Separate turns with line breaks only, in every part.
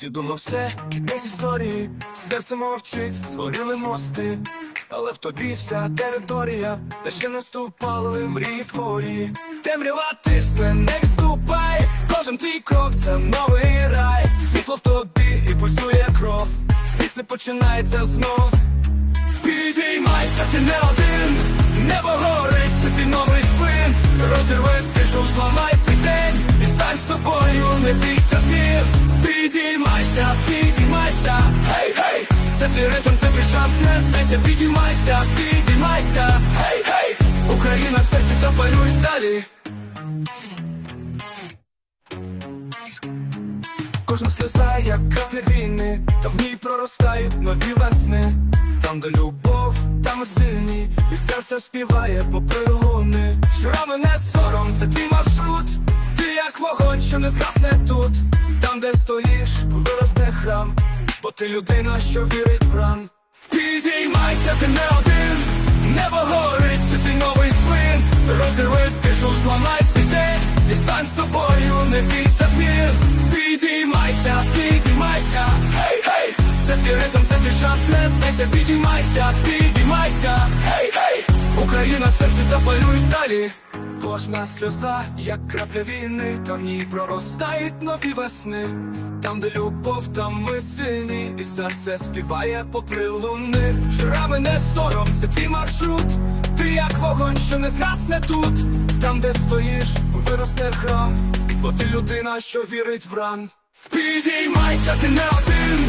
Ти думав все, кінець історії, серце мовчить, згоріли мости, але в тобі вся територія, де ще не ступали мрії твої. Темрява тисне, не відступай, кожен твій крок це новий рай, світло в тобі і пульсує кров, звідси починається знов. Підіймайся, ти не один, твій ритм, це твій шанс, не здайся, підіймайся, підіймайся, гей, гей, Україна в серці запалюй далі. Кожна сльоза, як капля війни, та в ній проростають нові весни. Там, де любов, там сильні, і серце співає попри луни. Шрами не сором, це твій маршрут. Ти як вогонь, що не згасне тут. Там, де стоїш, виросте храм, бо ти людина, що вірить в ран. Підіймайся, ти не один, небо горить, це твій новий спин. Розірви тишу, зламай цей день, і стань собою, не бійся змін. Підіймайся, підіймайся, гей, гей, це твій ритм, це твій шанс, не здайся, підіймайся, підіймайся, гей, гей, Україна в серці запалюй далі. Кожна сльоза, як крапля війни, та в ній проростають нові весни. Там, де любов, там ми сильні, і серце співає попри луни. Шрами не сором, це твій маршрут. Ти як вогонь, що не згасне тут. Там, де стоїш, виросте храм, бо ти людина, що вірить в ран. Підіймайся, ти не один,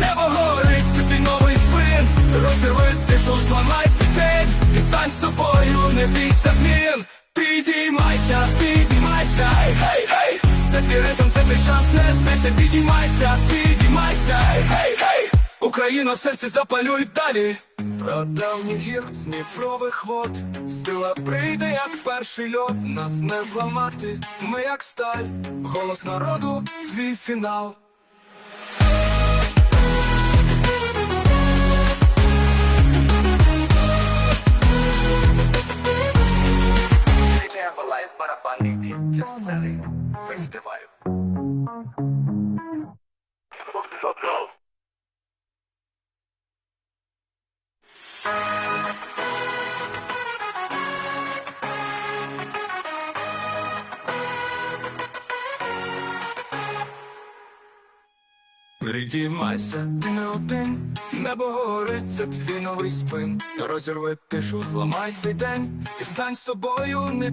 небо горить, це твій новий спин. Розірви тишу, зламай цей день, і стань собою, не бійся змін. Підіймайся, підіймайся, гей, гей, це твій ритм, це твій шанс, не здайся, підіймайся, підіймайся, гей, гей, Україна в серці запалюй далі. Про Прадавніх гір з Дніпрових вод. Сила прийде, як перший льот, нас не зламати, ми як сталь, голос народу, твій фінал.
Веселий фестиваль.
Підіймайся, ти не один, небо горить, це твій новий спин. Розірви тишу, зламай цей день і стань собою, не